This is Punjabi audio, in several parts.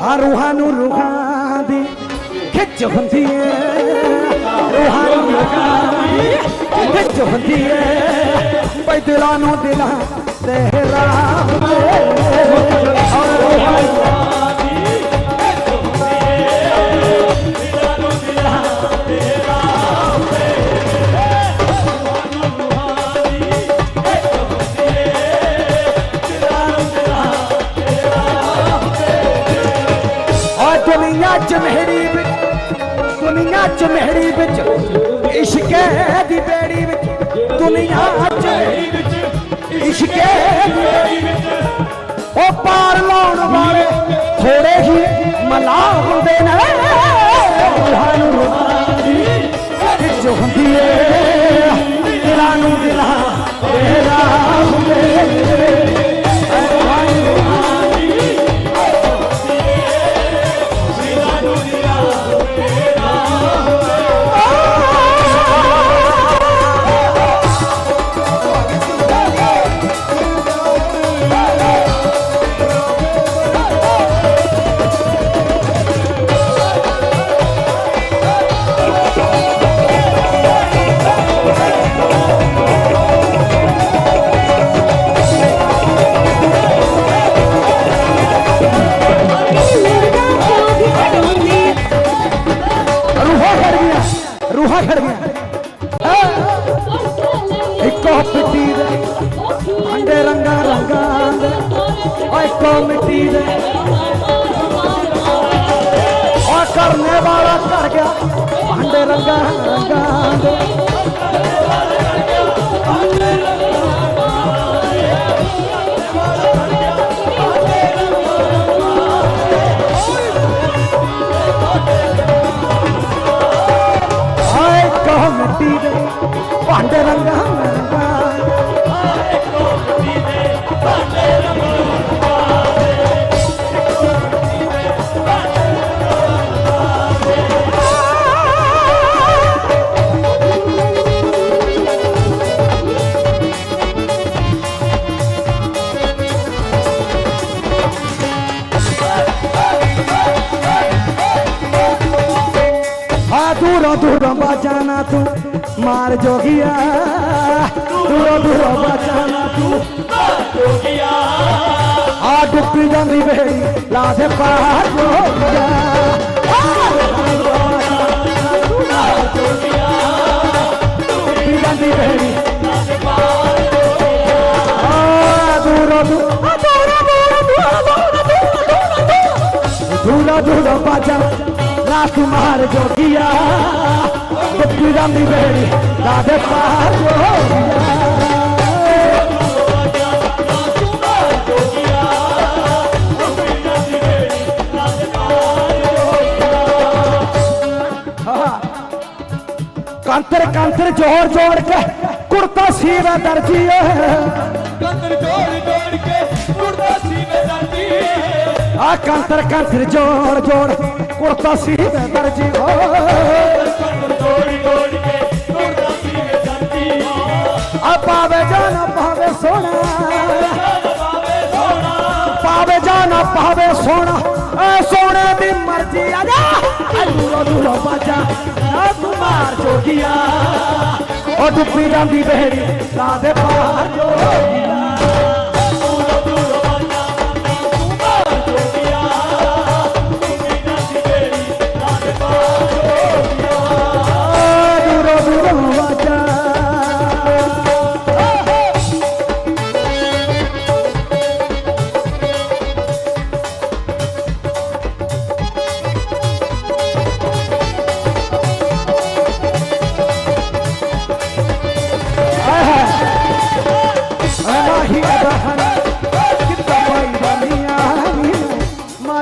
ਆ ਰੂਹਾਂ ਨੂੰ ਰੂਹਾਂ ਦੀ ਖਿੱਚ ਹੁੰਦੀ ਏ। ਰੂਹਾਂ ਨੂੰ ਰੂਹਾਂ ਦੀ ਖਿੱਚ ਹੁੰਦੀ ਏ। ਬਈ ਦਿਲਾਂ ਨੂੰ ਦਿਲਾਂ ਤੇ ਰਾਮ ਦੇ। ਔਰ ਰੂਹਾਂ ਅੰਡੇ ਰੰਗਾਂ ਰੰਗਾਂ ਦੇ ਓ ਇੱਕੋ ਦੇ। ਓ ਕਰਨੇ ਵਾਲਾ ਕਰ ਗਿਆ ਅੰਡੇ ਰੰਗਾਂ ਰੰਗਾਂ ਦੇ ਓ ਆ ਦੂਰੋਂ ਦੂਰੋਂ ਬਚਾਣਾ ਤੂੰ ਮਾਰ ਜੋਗੀਆ ਦੂਰੋਂ ਦੂਰੋਂ ਬਚਾਣਾ ਤੂੰ ਆ ਡੁੱਬੀ ਜਾਂਦੀ ਵੇੜੀ ਲਾ ਦੇ ਪਾਰ ਜੋਗੀਆ ਡੁੱਬੀ ਜਾਂਦੀ ਵੇੜੀ ਆ ਦੂਰੋਂ ਦੂਰੋਂ ਆ ਦੂਰੋਂ ਦੂਰੋਂ ਦੂਰੋਂ ਦੂਰੋਂ ਦੂਰੋਂ ਦੂਰੋਂ ਜਾਂਦੀ ਵੇੜੀ ਲਾ ਦੇ ਪਾਰ ਜੋਗੀਆ ਕੰਤਰ ਕੰਤਰ ਜੋੜ ਜੋੜ ਕੇ ਕੁੜਤਾ ਸੀਵਾ ਦਰਜੀ ਕੰਦਰ ਜੋੜ ਜੋੜ ਕੇ ਉੜਦਾ ਸੀ ਵੇ ਦਾਦੀ ਆ ਕੰਤਰ ਕੰਤਰ ਜੋੜ ਜੋੜ ਕੁੜਤਾ ਸੀਵਾ ਦਰਜੀ ਹੋ ਪਾਵੇ ਸੋਨਾ ਐ ਸੋਨੇ ਦੀ ਮਰਜ਼ੀ ਆ ਜਾ। ਆ ਦੂਰੋ ਦੂਰੋ ਬਾਜਾ ਆ ਤੂੰ ਜੋਗੀਆ। ਉਹ ਡੁੱਬੀ ਜਾਂਦੀ ਬਹਿੜੀ ਲਾ ਦੇ ਪਾਰ ਜੋਗੀਆ।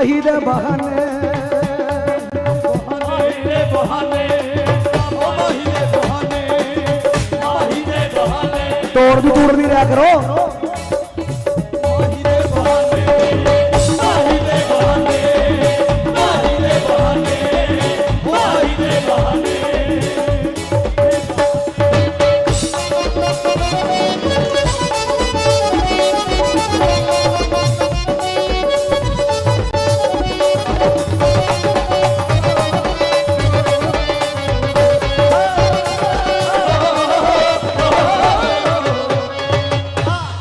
ਮਾਹੀ ਦੇ ਬਹਾਨੇ। ਮਾਹੀ ਦੇ ਬਹਾਨੇ ਉਹ ਮਾਹੀ ਦੇ ਬਹਾਨੇ ਮਾਹੀ ਦੇ ਬਹਾਨੇ। ਤੋੜ ਦੀ ਤੂੜ ਨਹੀਂ ਰਿਆ ਕਰੋ।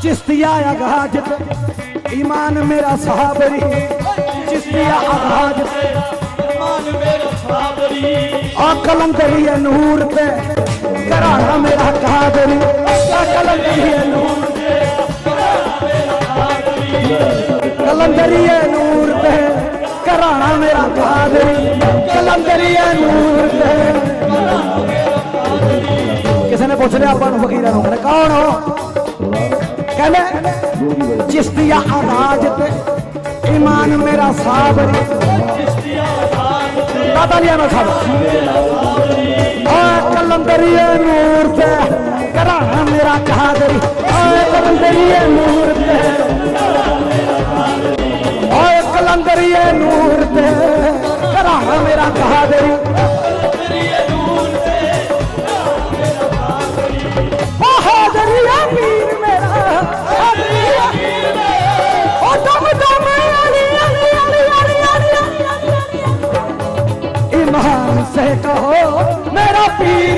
चिश्तिया अगाजत ईमान मेरा साबरी चिश्तिया अगाजत ईमान मेरा साबरी और कलंदरी नूर पे कराना मेरा कादरी कलंदरी नूर पे कलंदरी नूर पे कराना मेरा कादरी कलंदरी नूर पे किसी ने पूछ लिया अपन फकीर कौन हो ਕਹਿੰਦੇ ਚਿਸ਼ਤੀਆ ਆਵਾਜ਼ ਤੇ ਈਮਾਨ ਮੇਰਾ ਸਾਬਰੀ। ਦਾਦਾ ਲਿਆ ਮੈਂ ਖਾਦਾ ਓਏ ਕਲੰਦਰੀਏ ਨੂਰ ਤੇ ਘਰਾਣਾ ਮੇਰਾ ਕਾਦਰੀ ਓਏ ਕਲੰਦਰੀਏ ਨੂਰ ਤੇ ਓਏ ਕਲੰਦਰੀਏ ਨੂਰ ਤੇ ਘਰਾਣਾ ਮੇਰਾ ਕਾਦਰੀ मेरा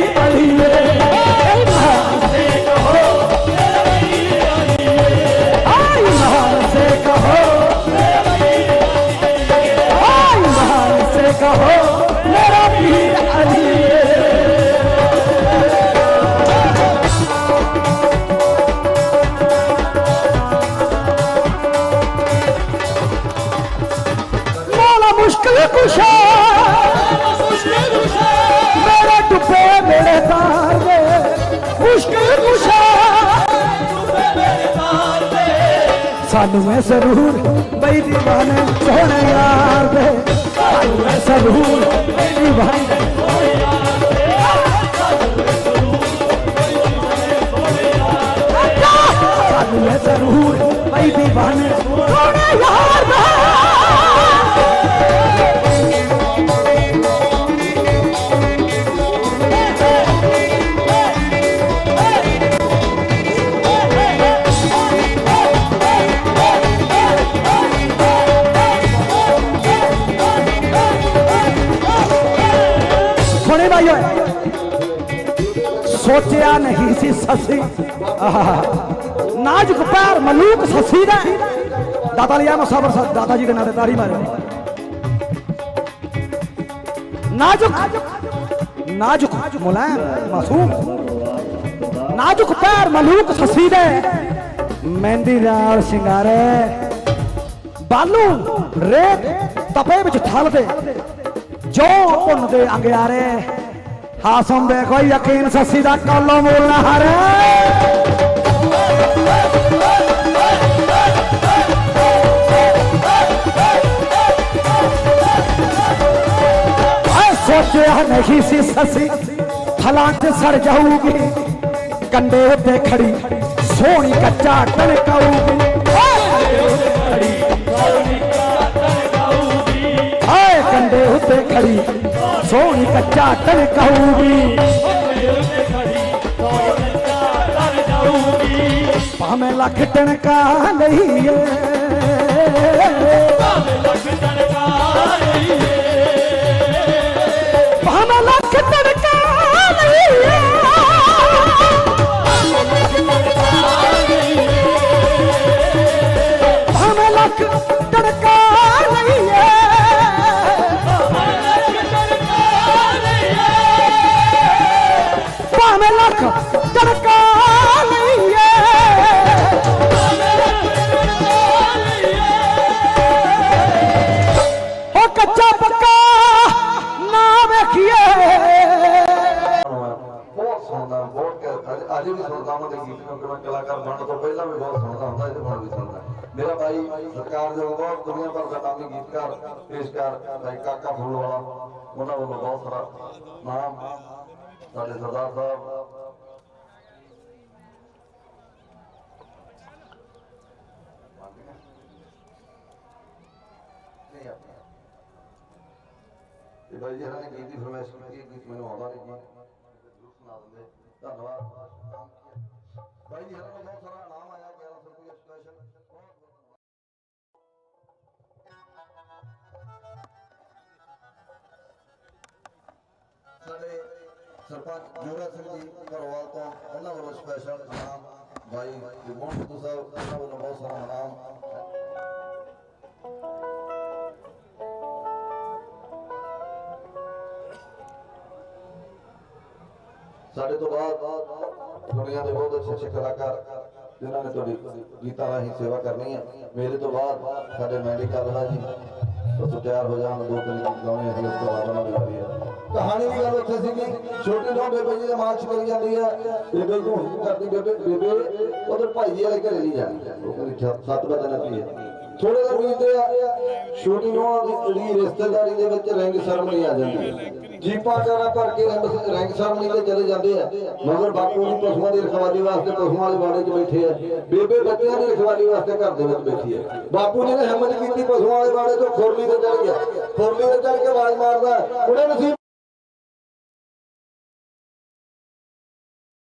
ਸਾਨੂੰ ਐ ਜ਼ਰੂਰ ਬਈ دیਵਾਨੇ ਸੋਹਣੇ ਯਾਰ ਦੇ। ਸਾਨੂੰ ਮੈਂ ਜ਼ਰੂਰ ਬਈ دیਵਾਨੇ ਸੋਹਣੇ ਯਾਰ ਦੇ। ਸਾਨੂੰ ਐ ਜ਼ਰੂਰ ਬਈ دیਵਾਨੇ ਸੋਹਣੇ ਯਾਰ ਦੇ। ਸੋਚਿਆ ਨਹੀਂ ਸੀ ਸੱਸੀ। ਨਾਜ਼ੁਕ ਪੈਰ ਮਲੂਕ ਸੱਸੀ ਦਾ ਦਾਤਾ ਲਿਆ ਮਸਾਬਰ ਦਾਤਾ ਜੀ ਦੇ ਨਾਂ ਤੇ ਤਾੜੀ ਮਾਰੋ। ਨਾਜ਼ੁਕ। ਨਾਜ਼ੁਕ ਮੁਲਾਇਮ, ਮਾਸੂਮ। ਨਾਜ਼ੁਕ ਪੈਰ ਮਲੂਕ ਸੱਸੀ ਦੇ ਮਹਿੰਦੀ ਨਾਲ ਸ਼ਿੰਗਾਰੇ। ਬਾਲੂ ਰੇਤ ਤਪੇ ਵਿੱਚ ਠਲਦੇ ਜੋ ਭੁੰਨਦੇ ਅੰਗਿਆਰੇ। ਹਾਸਮ ਕੋਈ ਯਕੀਨ ਸੱਸੀ ਦਾ ਕਾਲੋ ਮੂਲ ਨਾ ਹਾਰੇ। ਸੋਚਿਆ ਨਹੀਂ ਸੀ ਸੱਸੀ, ਫਲਾਂ ਚ ਸੜ ਜਾਊਗੀ, ਕੰਡੇ ਉੱਤੇ ਖੜੀ, ਸੋਹਣੀ ਕੱਚਾ ਟਣਕਾਊਗੀ ਖੜੀ, ਸੋਹਣੀ ਕੱਚਾ ਟਣਕਾਊਗੀ ਭਾਵੇਂ ਲੱਖ ਟਣਕਾ ਲਈਏ। ਭਾਵੇਂ ਲੱਖ ਟਣਕਾ ਲਈਏ। ਭਾਵੇਂ ਲੱਖ ਟਣਕਾ ਲਈਏ ਅੱਜ- ਅੱਜ ਵੀ ਸੁਣਦਾ ਉਹਨਾਂ ਦੇ ਗੀਤ ਕਿਉਂਕਿ ਮੈਂ ਕਲਾਕਾਰ ਬਣਨ ਤੋਂ ਪਹਿਲਾਂ ਵੀ ਬਹੁਤ ਸੁਣਦਾ ਹੁੰਦਾ ਇਹਦੇ ਹੁਣ ਵੀ ਸੁਣਦਾ। ਮੇਰਾ ਭਾਈ ਸਰਕਾਰ ਦੇ ਬਹੁਤ ਦੁਨੀਆ ਭਰ ਦਾ ਨਾਮੀ ਗੀਤਕਾਰ ਪੇਸ਼ਕਾਰ ਭਾਈ ਕਾਕਾ ਫੁੱਲਵਾਲਾ ਉਹਨਾਂ ਵੱਲੋਂ ਬਹੁਤ ਸਾਰਾ ਨਾਮ ਸਾਡੇ ਸਰਦਾਰ ਸਾਹਿਬ। ਨਹੀਂ ਆਪਣਾ। ਤੇ ਬਾਈ ਜੀ ਹਰਾਂ ਨੇ ਗੀਤ ਦੀ ਫਰਮਾਇਸ਼ ਕੀਤੀ ਹੈ, ਗੀਤ ਮੈਨੂੰ ਆਉਂਦਾ ਨਹੀਂ। ਜੀ ਜ਼ਰੂਰ ਸੁਣਾ ਦਿੰਦੇ ਧੰਨਵਾਦ। ਬਾਈ ਜੀ ਹਰਾਂ ਬਹੁਤ ਸਾਰਾ ਇਨਾਮ ਆਇਆ 1100 ਰੁਪਏ ਸਪੈਸ਼ਲ ਬਹੁਤ ਬਹੁਤ ਸਾਡੇ ਸਰਪੰਚ ਜੋਰਾ ਸਿੰਘ ਜੀ, ਘਰੋਵਾਲ ਤੋਂ, ਉਹਨਾਂ ਵੱਲੋਂ ਸਪੈਸ਼ਲ ਇਨਾਮ ਭਾਈ ਮੋਹਨ ਸਾਹਿਬ, ਉਹਨਾਂ ਵੱਲੋਂ ਬਹੁਤ ਸਾਰਾ ਇਨਾਮ। ਸਾਡੇ ਤੋਂ ਬਾਅਦ ਦੁਨੀਆ ਦੇ ਬਹੁਤ ਅੱਛੇ ਅੱਛੇ ਕਲਾਕਾਰ ਜਿਨ੍ਹਾਂ ਨੇ ਤੁਹਾਡੀ ਗੀਤਾਂ ਰਾਹੀਂ ਸੇਵਾ ਕਰਨੀ ਹੈ। ਮੇਰੇ ਤੋਂ ਬਾਅਦ ਸਾਡੇ ਮੈਡੀਕਲ ਵਾਲਾ ਜੀ ਉਹ ਤਿਆਰ ਹੋ ਜਾਣ, ਦੋ ਤਿੰਨ ਗੀਤ ਗਾਉਣੇ ਅਸੀਂ ਉਸ ਤੋਂ ਬਾਅਦ ਉਹਨਾਂ ਦੀ ਵਾਰੀ ਹੈ ਕਹਾਣੀ ਦੀ ਗੱਲ ਉੱਥੇ ਸੀਗੀ, ਛੋਟੀ ਨੋ ਬੇਬੇ ਜੀ ਦੇ ਮਾਰਚ ਕਰੀ ਜਾਂਦੀ ਹੈ ਬੇਬੇ ਨੂੰ ਕਰਦੀ ਬੇਬੇ ਬੇਬੇ ਉਧਰ ਭਾਈ ਜੀ ਵਾਲੇ ਘਰੇ ਨਹੀਂ ਜਾਂਦੀ ਉਹ ਕਹਿੰਦੀ ਸੱਤ ਵਜੇ ਨੱਪੀ ਹੈ। ਥੋੜੇ ਦਿਨ ਬੀਤਦੇ ਆ, ਛੋਟੀ ਨੋ ਦੀ ਰਿਸ਼ਤੇਦਾਰੀ ਦੇ ਵਿੱਚ ਰਿੰਗ ਸਰਮਨੀ ਆ ਜਾਂਦੀ ਹੈ। ਜੀਪਾਂ ਕਾਰਾਂ ਭਰ ਕੇ ਰਿੰਗ ਰਿੰਗ ਤੇ ਚਲੇ ਜਾਂਦੇ ਆ। ਮਗਰ ਬਾਪੂ ਜੀ ਪਸ਼ੂਆਂ ਦੀ ਰਖਵਾਲੀ ਵਾਸਤੇ ਪਸ਼ੂਆਂ ਵਾਲੇ ਬਾੜੇ 'ਚ ਬੈਠੇ ਆ। ਬੇਬੇ ਬੱਚਿਆਂ ਦੀ ਰਖਵਾਲੀ ਵਾਸਤੇ ਘਰ ਦੇ ਵਿੱਚ ਬੈਠੀ ਹੈ ਬਾਪੂ ਜੀ ਨੇ ਹਿੰਮਤ ਕੀਤੀ ਪਸ਼ੂਆਂ ਵਾਲੇ ਬਾੜੇ ਤੋਂ ਖੁਰਲੀ ਤੇ ਚੜ ਗਿਆ। ਖੁਰਲੀ ਤੇ ਚੜ ਕੇ ਆਵਾਜ਼ ਮਾਰਦਾ, ਕੁੜੇ ਨਸੀਬ